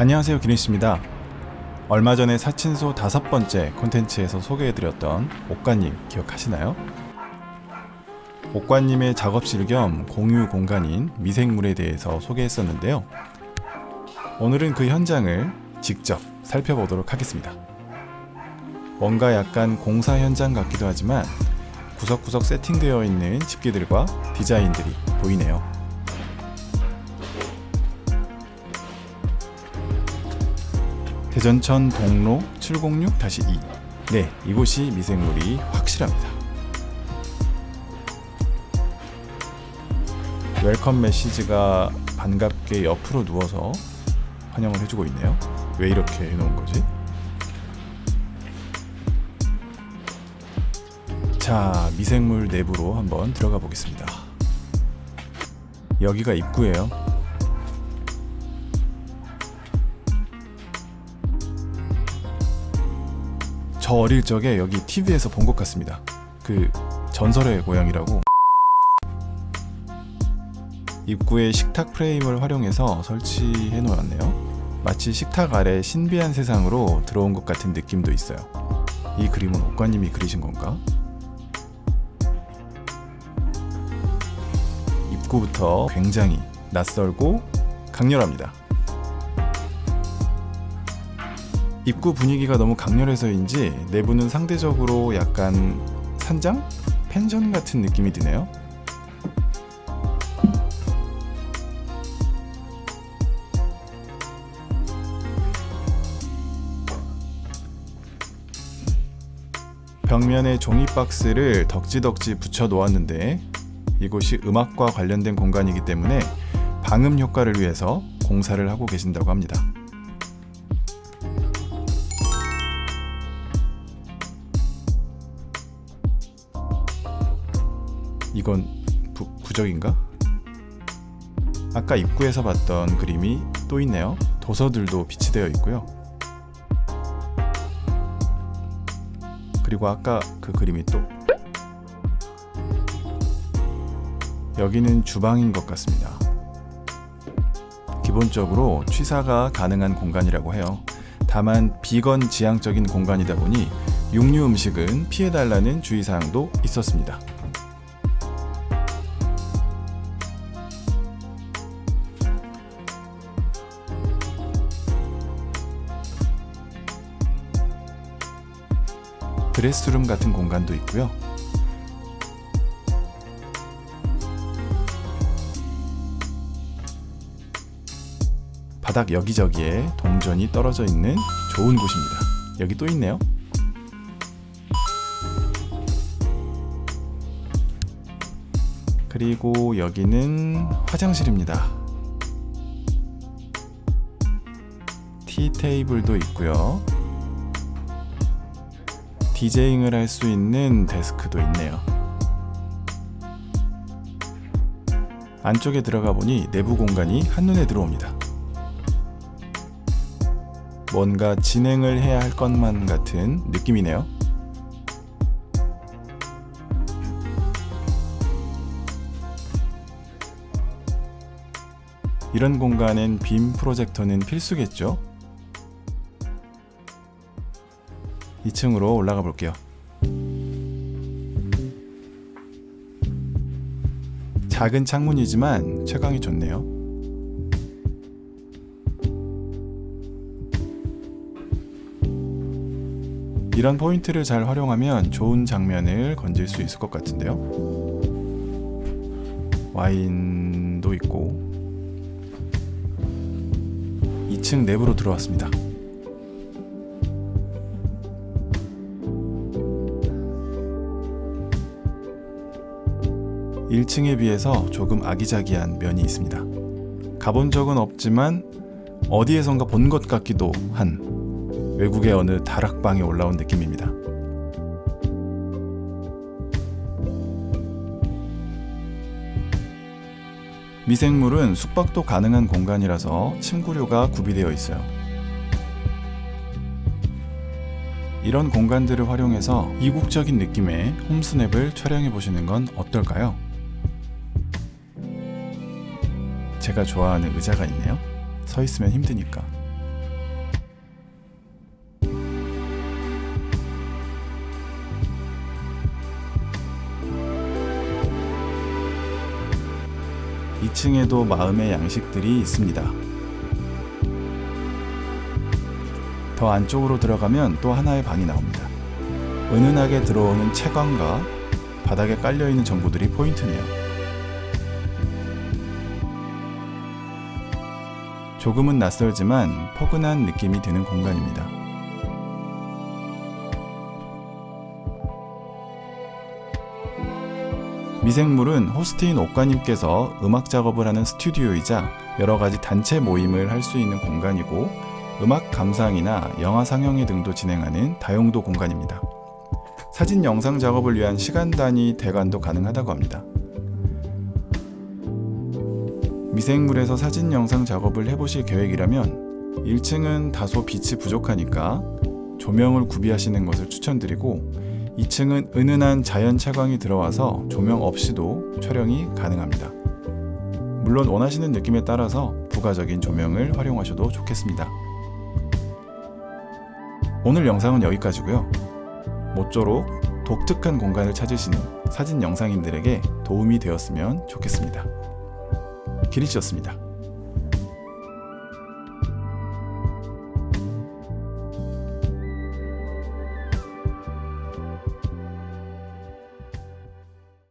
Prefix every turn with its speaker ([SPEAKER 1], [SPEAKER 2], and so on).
[SPEAKER 1] 안녕하세요 기린씨입니다. 얼마 전에 사친소 다섯 번째 콘텐츠에서 소개해드렸던 옥관님 기억하시나요? 옥관님의 작업실 겸 공유 공간인 미생물에 대해서 소개했었는데요. 오늘은 그 현장을 직접 살펴보도록 하겠습니다. 뭔가 약간 공사 현장 같기도 하지만 구석구석 세팅되어 있는 집기들과 디자인들이 보이네요 대전천 동로 706-2 네, 이곳이 미생물이 확실합니다. 웰컴 메시지가 반갑게 옆으로 누워서 환영을 해주고 있네요. 왜 이렇게 해놓은 거지? 자, 미생물 내부로 한번 들어가 보겠습니다. 여기가 입구예요. 저 어릴 적에 여기 TV에서 본 것 같습니다. 그 전설의 고향이라고. 입구에 식탁 프레임을 활용해서 설치해 놓았네요. 마치 식탁 아래 신비한 세상으로 들어온 것 같은 느낌도 있어요. 이 그림은 옥관님이 그리신 건가? 입구부터 굉장히 낯설고 강렬합니다. 입구 분위기가 너무 강렬해서인지 내부는 상대적으로 약간 산장? 펜션 같은 느낌이 드네요. 벽면에 종이 박스를 덕지덕지 붙여 놓았는데 이곳이 음악과 관련된 공간이기 때문에 방음 효과를 위해서 공사를 하고 계신다고 합니다. 이건 부, 부적인가? 아까 입구에서 봤던 그림이 또 있네요. 도서들도 비치되어 있고요. 그리고 아까 그 그림이 또 여기는 주방인 것 같습니다. 기본적으로 취사가 가능한 공간이라고 해요. 다만 비건 지향적인 공간이다 보니 육류 음식은 피해달라는 주의사항도 있었습니다. 드레스룸 같은 공간도 있고요. 바닥 여기저기에 동전이 떨어져 있는 좋은 곳입니다. 여기 또 있네요. 그리고 여기는 화장실입니다. 티 테이블도 있고요. 디제잉을 할 수 있는 데스크도 있네요. 안쪽에 들어가 보니 내부 공간이 한눈에 들어옵니다. 뭔가 진행을 해야 할 것만 같은 느낌이네요. 이런 공간엔 빔 프로젝터는 필수겠죠? 2층으로 올라가 볼게요. 작은 창문이지만 채광이 좋네요. 이런 포인트를 잘 활용하면 좋은 장면을 건질 수 있을 것 같은데요. 와인도 있고 2층 내부로 들어왔습니다. 1층에 비해서 조금 아기자기한 면이 있습니다. 가본 적은 없지만 어디에선가 본 것 같기도 한 외국의 어느 다락방에 올라온 느낌입니다. 미생물은 숙박도 가능한 공간이라서 침구류가 구비되어 있어요. 이런 공간들을 활용해서 이국적인 느낌의 홈스냅을 촬영해 보시는 건 어떨까요? 제가 좋아하는 의자가 있네요. 서 있으면 힘드니까. 2층에도 마음의 양식들이 있습니다. 더 안쪽으로 들어가면 또 하나의 방이 나옵니다. 은은하게 들어오는 채광과 바닥에 깔려있는 정보들이 포인트네요. 조금은 낯설지만 포근한 느낌이 드는 공간입니다. 미생물은 호스트인 옥가님께서 음악 작업을 하는 스튜디오이자 여러 가지 단체 모임을 할 수 있는 공간이고 음악 감상이나 영화 상영회 등도 진행하는 다용도 공간입니다. 사진 영상 작업을 위한 시간 단위 대관도 가능하다고 합니다. 미생물에서 사진 영상 작업을 해보실 계획이라면 1층은 다소 빛이 부족하니까 조명을 구비하시는 것을 추천드리고 2층은 은은한 자연 채광이 들어와서 조명 없이도 촬영이 가능합니다. 물론 원하시는 느낌에 따라서 부가적인 조명을 활용하셔도 좋겠습니다. 오늘 영상은 여기까지고요. 모쪼록 독특한 공간을 찾으시는 사진 영상인들에게 도움이 되었으면 좋겠습니다. 기리씨였습니다.